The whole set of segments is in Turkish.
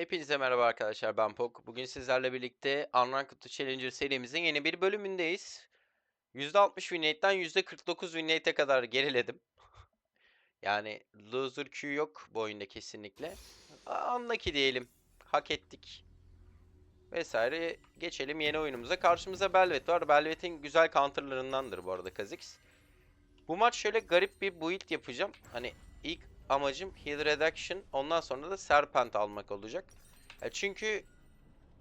Hepinize merhaba arkadaşlar ben Pok. Bugün sizlerle birlikte Unranked Challenger serimizin yeni bir bölümündeyiz. %60 win rate'den %49 win rate'e kadar geriledim. Yani loser Q yok bu oyunda kesinlikle. Unlucky diyelim. Hak ettik. Vesaire. Geçelim yeni oyunumuza. Karşımıza Belvet var. Belvet'in güzel counterlarındandır bu arada Kha'Zix. Bu maç şöyle garip bir build yapacağım. Hani ilk amacım heal reduction ondan sonra da serpent almak olacak. E çünkü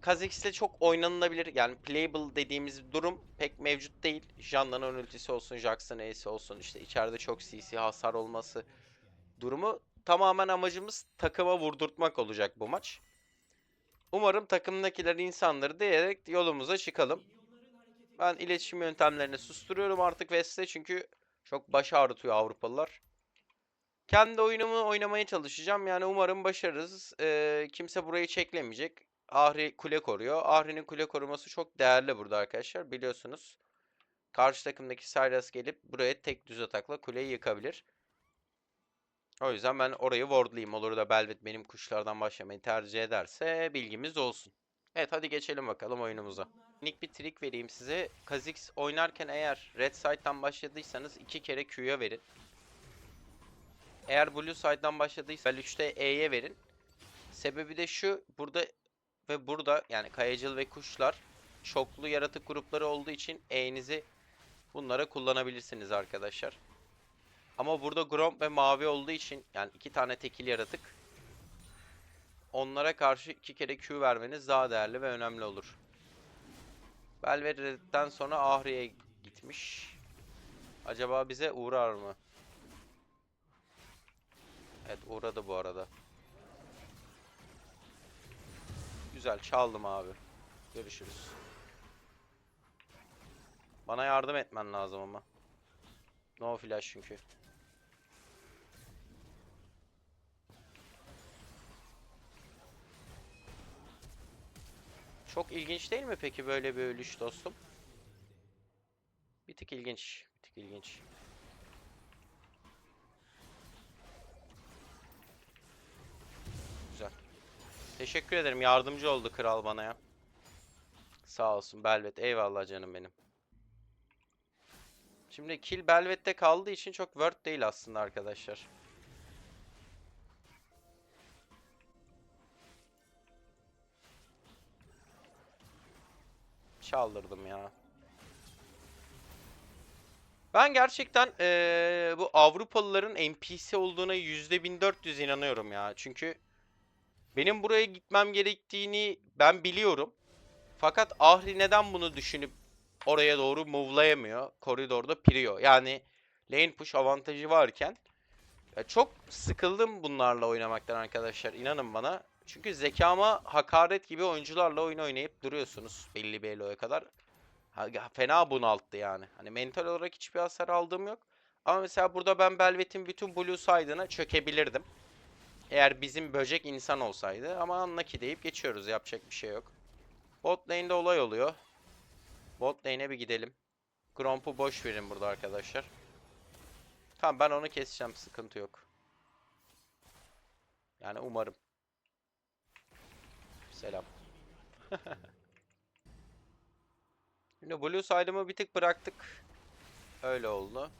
Kha'Zix'le çok oynanılabilir yani playable dediğimiz durum pek mevcut değil. Janna'nın ultisi olsun, Jax'ın E'si olsun işte içeride çok CC hasar olması durumu tamamen amacımız takıma vurdurtmak olacak bu maç. Umarım takımdakiler insanları diyerek yolumuza çıkalım. Ben iletişim yöntemlerini susturuyorum artık West'te çünkü çok baş ağrıtıyor Avrupalılar. Kendi oyunumu oynamaya çalışacağım. Yani umarım başarırız. Ee, kimse burayı çeklemeyecek. Ahri kule koruyor. Ahri'nin kule koruması çok değerli burada arkadaşlar. Biliyorsunuz. Karşı takımdaki Sylas gelip buraya tek düz atakla kuleyi yıkabilir. O yüzden ben orayı wardlayayım. Olur da Belvet benim kuşlardan başlamayı tercih ederse bilgimiz olsun. Evet hadi geçelim bakalım oyunumuza. Minik bir trik vereyim size. Kha'Zix oynarken eğer Red Side'dan başladıysanız iki kere Q'ya verin. Eğer Blue Side'dan başladıysa 3'te E'ye verin. Sebebi de şu. Burada ve burada yani kayacıl ve kuşlar çoklu yaratık grupları olduğu için E'nizi bunlara kullanabilirsiniz arkadaşlar. Ama burada Gromp ve Mavi olduğu için yani iki tane tekil yaratık onlara karşı iki kere Q vermeniz daha değerli ve önemli olur. Belvedere'den sonra Ahri'ye gitmiş. Acaba bize uğrar mı? Evet uğradı bu arada. Güzel çaldım abi. Görüşürüz. Bana yardım etmen lazım ama. No flash çünkü. Çok ilginç değil mi peki böyle bir ölüş dostum? Bir tık ilginç. Bir tık ilginç. Teşekkür ederim. Yardımcı oldu kral bana ya. Sağ olsun Belvet. Eyvallah canım benim. Şimdi kill Belvet'te kaldığı için çok word değil aslında arkadaşlar. Çaldırdım ya. Ben gerçekten eee, bu Avrupalıların NPC olduğuna %1400 inanıyorum ya. Çünkü benim buraya gitmem gerektiğini ben biliyorum. Fakat Ahri neden bunu düşünüp oraya doğru move'layamıyor? Koridorda piriyor. Yani lane push avantajı varken ya çok sıkıldım bunlarla oynamaktan arkadaşlar. İnanın bana. Çünkü zekama hakaret gibi oyuncularla oyun oynayıp duruyorsunuz belli bir eloya kadar. Fena bunalttı yani. Hani mental olarak hiçbir hasar aldığım yok. Ama mesela burada ben Belvet'in bütün blue side'ına çökebilirdim. Eğer bizim böcek insan olsaydı. Ama Unlucky deyip geçiyoruz. Yapacak bir şey yok. Bot lane'de olay oluyor. Bot lane'e bir gidelim. Gromp'u boş verin burada arkadaşlar. Tamam ben onu keseceğim. Sıkıntı yok. Yani umarım. Selam. Şimdi Blue side'ımı bir tık bıraktık. Öyle oldu.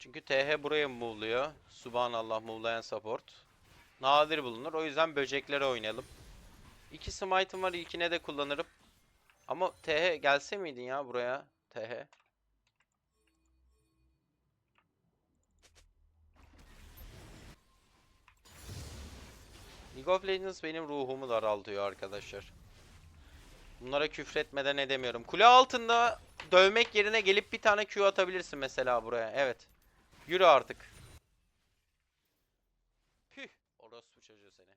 Çünkü TH buraya move'luyor. Subhanallah move'layan support. Nadir bulunur. O yüzden böceklere oynayalım. İki smite'ım var. İlkine de kullanırım. Ama TH gelse miydin ya buraya? TH. League of Legends benim ruhumu daraltıyor arkadaşlar. Bunlara küfretmeden edemiyorum. Kule altında dövmek yerine gelip bir tane Q atabilirsin mesela buraya. Evet. Yürü artık. Püh. Orospu çocuğu seni.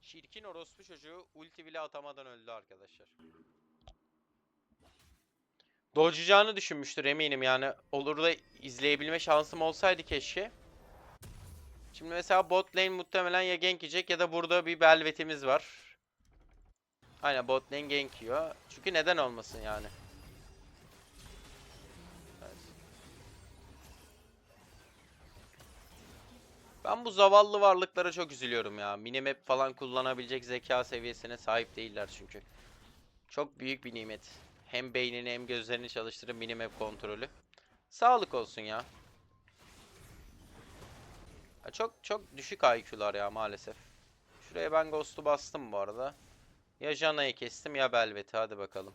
Çirkin orospu çocuğu ulti bile atamadan öldü arkadaşlar. Dodge'acağını düşünmüştür eminim yani. Olur da izleyebilme şansım olsaydı keşke. Şimdi mesela bot lane muhtemelen ya gank yiyecek ya da burada bir belvetimiz var. Aynen bot lane gank yiyor. Çünkü neden olmasın yani. Ben bu zavallı varlıklara çok üzülüyorum ya. Minimap falan kullanabilecek zeka seviyesine sahip değiller çünkü. Çok büyük bir nimet. Hem beynini hem gözlerini çalıştırıp minimap kontrolü. Sağlık olsun ya. Ya Çok çok düşük IQ'lar ya maalesef. Şuraya ben Ghost'u bastım bu arada. Ya Jana'yı kestim ya Belvet'i hadi bakalım.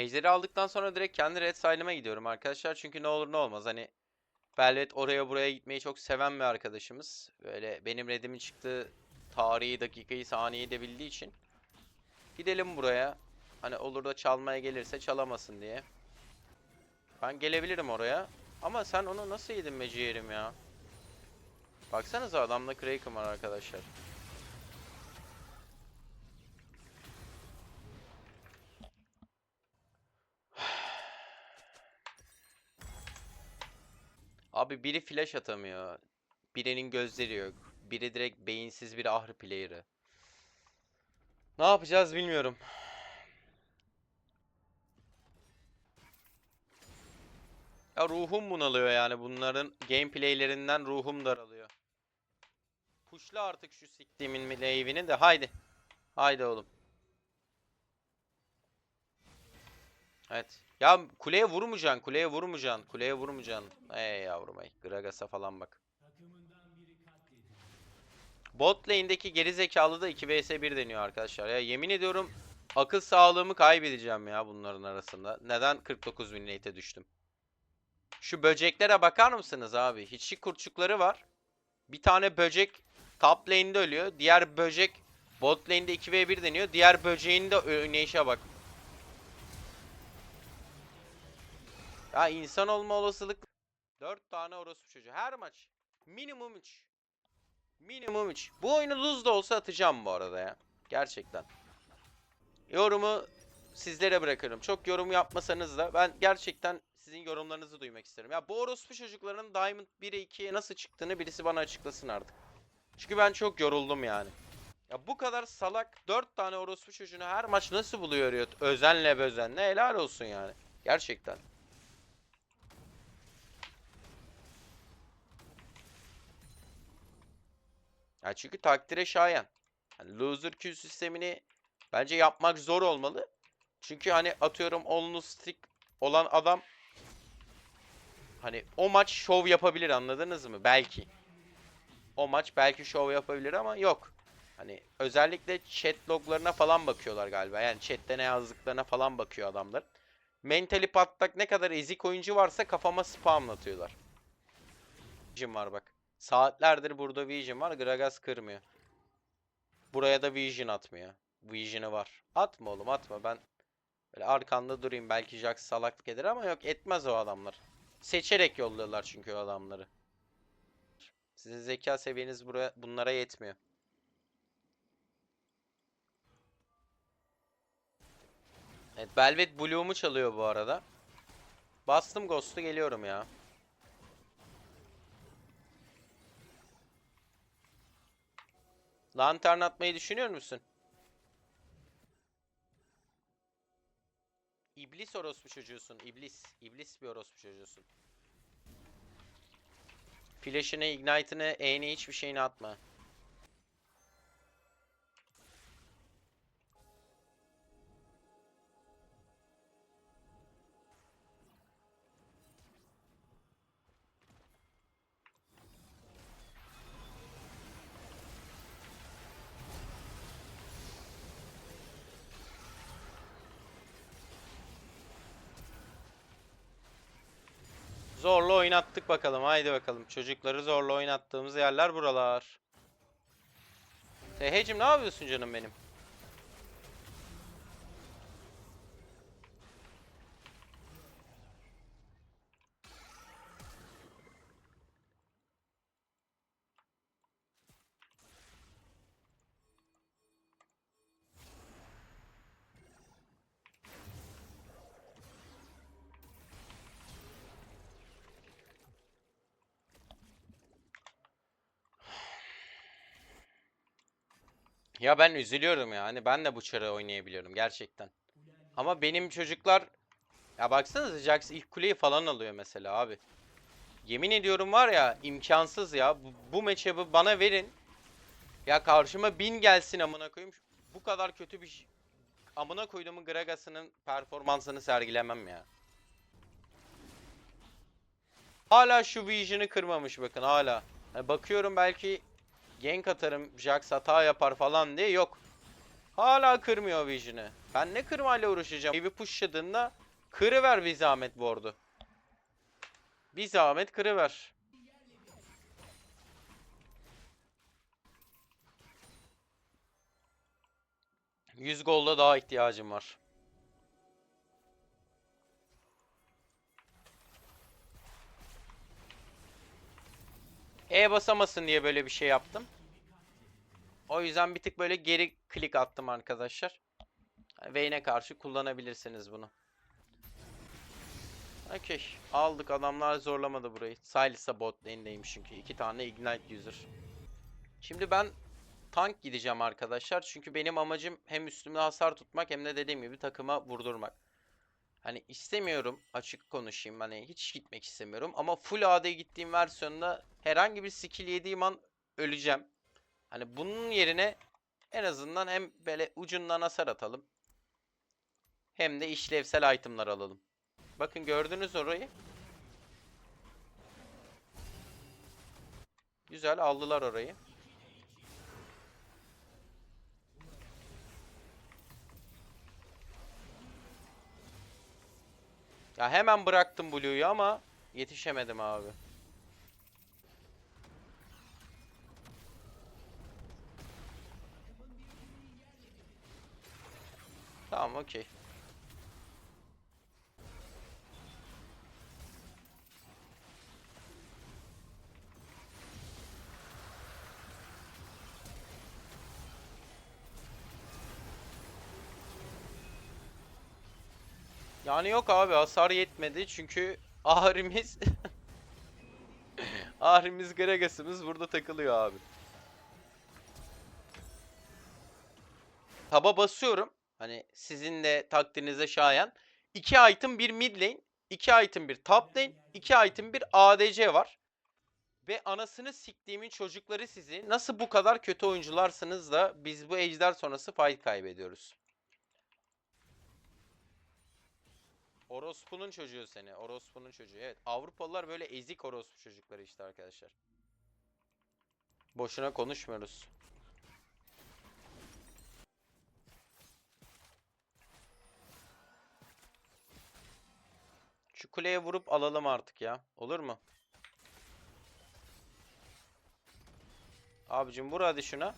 Ejder'i aldıktan sonra direkt kendi red side'ıma gidiyorum arkadaşlar. Çünkü ne olur ne olmaz hani Velvet oraya buraya gitmeyi çok seven bir arkadaşımız. Böyle benim redimin çıktığı tarihi, dakikayı, saniyeyi de bildiği için. Gidelim buraya. Hani olur da çalmaya gelirse çalamasın diye. Ben gelebilirim oraya. Ama sen onu nasıl yedin be ciğerim ya? Baksanıza adamda Kraken var arkadaşlar. Abi biri flash atamıyor. Birinin gözleri yok. Biri direkt beyinsiz bir ahri player'ı. Ne yapacağız bilmiyorum. Ya ruhum bunalıyor yani bunların gameplaylerinden ruhum daralıyor. Pushla artık şu siktiğimin wave'ini de haydi. Haydi oğlum. Evet. Ya kuleye vurmayacaksın, kuleye vurmayacaksın, kuleye vurmayacaksın. Ey yavrum ey. Gragas'a falan bak. Bot lane'deki geri zekalı da 2 vs 1 deniyor arkadaşlar. Ya yemin ediyorum akıl sağlığımı kaybedeceğim ya bunların arasında. Neden 49 win rate'e düştüm? Şu böceklere bakar mısınız abi? Hiçlik kurtçukları var. Bir tane böcek top lane'de ölüyor. Diğer böcek bot lane'de 2v1 deniyor. Diğer böceğin de oynayışa bak. Ya insan olma olasılık 4 tane orospu çocuğu. Her maç minimum 3. Minimum 3. Bu oyunu lose da olsa atacağım bu arada ya. Gerçekten. Yorumu sizlere bırakırım. Çok yorum yapmasanız da ben gerçekten sizin yorumlarınızı duymak isterim. Ya bu orospu çocukların Diamond 1'e 2'ye nasıl çıktığını birisi bana açıklasın artık. Çünkü ben çok yoruldum yani. Ya bu kadar salak 4 tane orospu çocuğunu her maç nasıl buluyor Riot? Özenle bezenle helal olsun yani. Gerçekten. Ya çünkü takdire şayan. Hani loser queue sistemini bence yapmak zor olmalı. Çünkü hani atıyorum onlu stick olan adam hani o maç şov yapabilir anladınız mı? Belki. O maç belki şov yapabilir ama yok. Hani özellikle chat loglarına falan bakıyorlar galiba. Yani chatte ne yazdıklarına falan bakıyor adamlar. Mentali patlak ne kadar ezik oyuncu varsa kafama spamlatıyorlar. Vision var bak. Saatlerdir burada Vision var. Gragas kırmıyor. Buraya da Vision atmıyor. Vision'ı var. Atma oğlum atma. Ben böyle arkanda durayım. Belki Jax salaklık eder ama yok etmez o adamlar. Seçerek yolluyorlar çünkü o adamları. Sizin zeka seviyeniz buraya, bunlara yetmiyor. Evet Velvet Blue'umu çalıyor bu arada. Bastım Ghost'u geliyorum ya. Lantern atmayı düşünüyor musun? İblis orospu çocuğusun. İblis. İblis bir orospu çocuğusun. Flash'ını, Ignite'ını, E'ni hiçbir şeyini atma. Oynattık bakalım. Haydi bakalım. Çocukları zorla oynattığımız yerler buralar. TH'cim ne yapıyorsun canım benim? Ya ben üzülüyorum ya. Hani ben de bu çarı oynayabiliyorum gerçekten. Ama benim çocuklar ya baksanıza Jax ilk kuleyi falan alıyor mesela abi. Yemin ediyorum var ya imkansız ya. Bu, bu matchup'ı bana verin. Ya karşıma bin gelsin amına koyayım. Bu kadar kötü bir. Amına koyduğumun Gragas'ının performansını sergilemem ya. Hala şu vision'ı kırmamış bakın hala. Ya bakıyorum belki gank atarım, Jax hata yapar falan diye yok. Hala kırmıyor vision'ı. Ben ne kırmayla uğraşacağım? Bir pushladığında kırıver bir zahmet board'u. Bir zahmet kırıver. Yüz golda daha ihtiyacım var. E basamasın diye böyle bir şey yaptım. O yüzden bir tık böyle geri klik attım arkadaşlar. Vayne'e karşı kullanabilirsiniz bunu. Okey. Aldık. Adamlar zorlamadı burayı. Silas'a bot lane'deymiş çünkü. iki tane Ignite user. Şimdi ben tank gideceğim arkadaşlar. Çünkü benim amacım hem üstümde hasar tutmak hem de dediğim gibi takıma vurdurmak. Hani istemiyorum açık konuşayım hani hiç gitmek istemiyorum ama full AD gittiğim versiyonda herhangi bir skill yediğim an öleceğim. Hani bunun yerine en azından hem böyle ucundan hasar atalım hem de işlevsel itemlar alalım. Bakın gördünüz orayı. Güzel aldılar orayı. Ya hemen bıraktım Blue'yu ama yetişemedim abi. Tamam okey. Yani yok abi hasar yetmedi çünkü Ahri'miz Ahri'miz Gragas'ımız burada takılıyor abi. Taba basıyorum. Hani sizin de takdirinize şayan. 2 item bir mid lane, 2 item bir top lane, 2 item bir ADC var. Ve anasını siktiğimin çocukları sizi nasıl bu kadar kötü oyuncularsınız da biz bu ejder sonrası fight kaybediyoruz. Orospu'nun çocuğu seni. Orospu'nun çocuğu. Evet. Avrupalılar böyle ezik orospu çocukları işte arkadaşlar. Boşuna konuşmuyoruz. Şu kuleye vurup alalım artık ya. Olur mu? Abicim vur hadi şuna.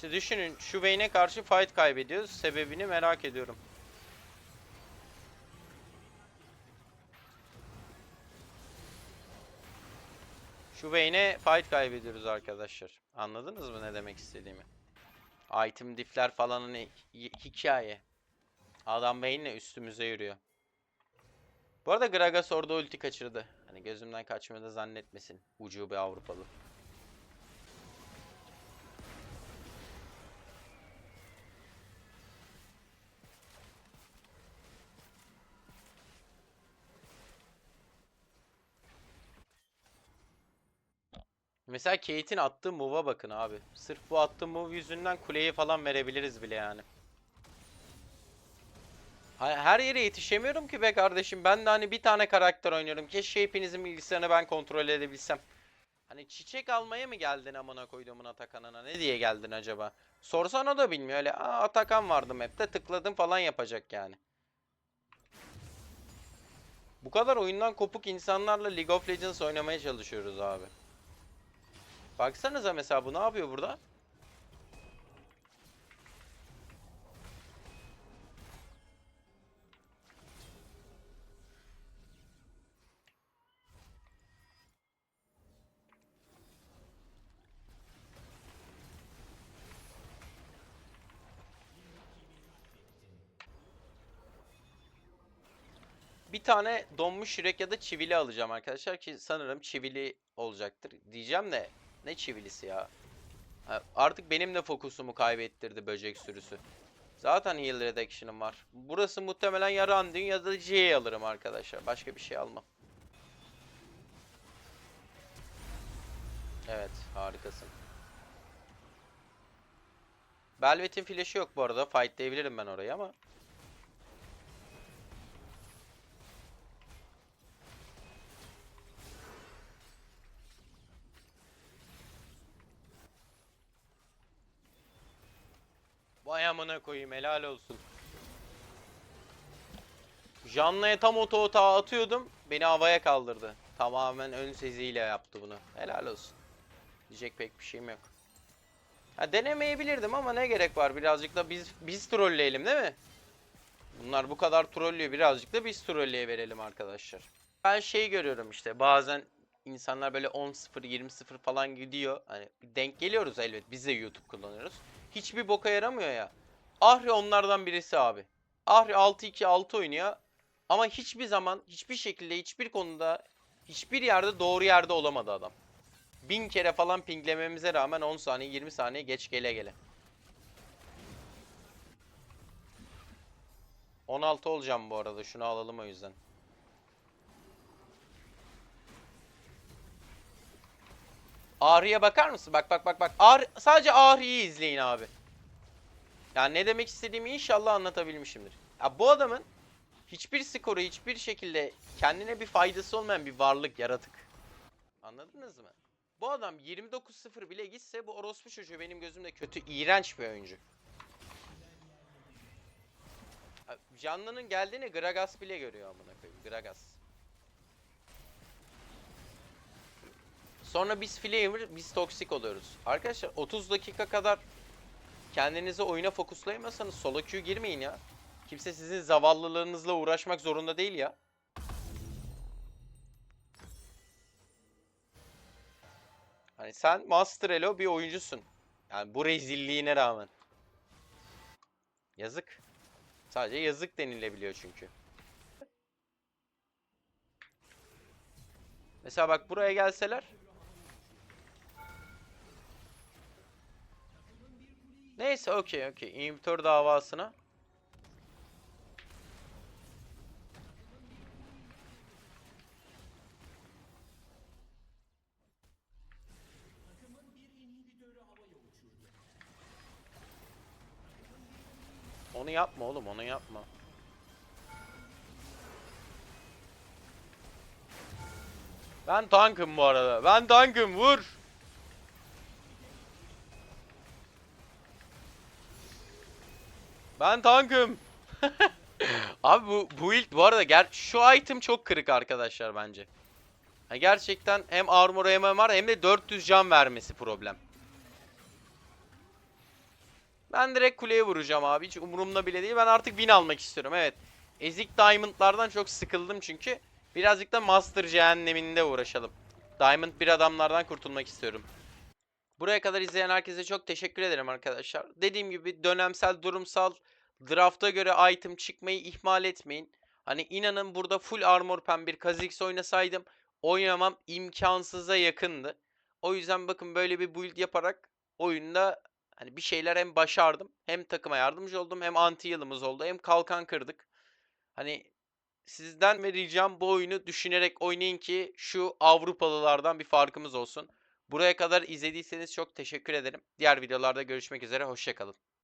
İşte düşünün şu Vayne'e karşı fight kaybediyoruz. Sebebini merak ediyorum. Şu Vayne'e fight kaybediyoruz arkadaşlar. Anladınız mı ne demek istediğimi? Item diff'ler falan hani hi- hikaye. Adam Vayne'le üstümüze yürüyor. Bu arada Gragas orada ulti kaçırdı. Hani gözümden kaçmadı zannetmesin. Ucube Avrupalı. Mesela Kate'in attığı move'a bakın abi. Sırf bu attığı move yüzünden kuleyi falan verebiliriz bile yani. Her yere yetişemiyorum ki be kardeşim. Ben de hani bir tane karakter oynuyorum. Keşke hepinizin bilgisayarını ben kontrol edebilsem. Hani çiçek almaya mı geldin amına koyduğumun Atakan'ına? Ne diye geldin acaba? Sorsan o da bilmiyor. Öyle Aa, Atakan vardı map'te tıkladım falan yapacak yani. Bu kadar oyundan kopuk insanlarla League of Legends oynamaya çalışıyoruz abi. Baksanıza mesela bu ne yapıyor burada? Bir tane donmuş yürek ya da çivili alacağım arkadaşlar ki sanırım çivili olacaktır. Diyeceğim de ne çivilisi ya. Artık benim de fokusumu kaybettirdi böcek sürüsü. Zaten heal reduction'ım var. Burası muhtemelen ya Randin ya da J'yi alırım arkadaşlar. Başka bir şey almam. Evet harikasın. Belvet'in flash'ı yok bu arada. Fightlayabilirim ben orayı ama. Vay amına koyayım helal olsun. Janla'ya tam oto otağa atıyordum. Beni havaya kaldırdı. Tamamen ön seziyle yaptı bunu. Helal olsun. Diyecek pek bir şeyim yok. Ha denemeyebilirdim ama ne gerek var birazcık da biz biz trolleyelim değil mi? Bunlar bu kadar trollüyor birazcık da biz trolleye verelim arkadaşlar. Ben şey görüyorum işte bazen insanlar böyle 10-0 20-0 falan gidiyor. Hani denk geliyoruz elbet biz de YouTube kullanıyoruz. Hiçbir boka yaramıyor ya. Ahri onlardan birisi abi. Ahri 6-2-6 oynuyor. Ama hiçbir zaman, hiçbir şekilde, hiçbir konuda, hiçbir yerde doğru yerde olamadı adam. Bin kere falan pinglememize rağmen 10 saniye, 20 saniye geç gele gele. 16 olacağım bu arada. Şunu alalım o yüzden. Ahri'ye bakar mısın? Bak bak bak bak. Ahri, sadece Ahri'yi izleyin abi. Yani ne demek istediğimi inşallah anlatabilmişimdir. Ya bu adamın hiçbir skoru, hiçbir şekilde kendine bir faydası olmayan bir varlık, yaratık. Anladınız mı? Bu adam 29-0 bile gitse bu orospu çocuğu benim gözümde kötü, iğrenç bir oyuncu. Canlı'nın geldiğini Gragas bile görüyor amına koyayım. Gragas. Sonra biz Flavor, biz toksik oluyoruz. Arkadaşlar 30 dakika kadar kendinizi oyuna fokuslayamazsanız solo queue girmeyin ya. Kimse sizin zavallılığınızla uğraşmak zorunda değil ya. Hani sen Master Elo bir oyuncusun. Yani bu rezilliğine rağmen. Yazık. Sadece yazık denilebiliyor çünkü. Mesela bak buraya gelseler. Neyse okey okey. İnhibitör davasına. Onu yapma oğlum onu yapma. Ben tankım bu arada. Ben tankım vur. Ben tankım. Abi bu bu ilk bu arada ger şu item çok kırık arkadaşlar bence. Ha, gerçekten hem armor hem var hem de 400 can vermesi problem. Ben direkt kuleye vuracağım abi. Hiç umurumda bile değil. Ben artık win almak istiyorum. Evet. Ezik Diamond'lardan çok sıkıldım çünkü. Birazcık da Master cehenneminde uğraşalım. Diamond bir adamlardan kurtulmak istiyorum. Buraya kadar izleyen herkese çok teşekkür ederim arkadaşlar. Dediğim gibi dönemsel, durumsal, drafta göre item çıkmayı ihmal etmeyin. Hani inanın burada full armor pen bir Kha'Zix oynasaydım oynamam imkansıza yakındı. O yüzden bakın böyle bir build yaparak oyunda hani bir şeyler hem başardım hem takıma yardımcı oldum hem anti yılımız oldu hem kalkan kırdık. Hani sizden ve ricam bu oyunu düşünerek oynayın ki şu Avrupalılardan bir farkımız olsun. Buraya kadar izlediyseniz çok teşekkür ederim. Diğer videolarda görüşmek üzere. Hoşçakalın.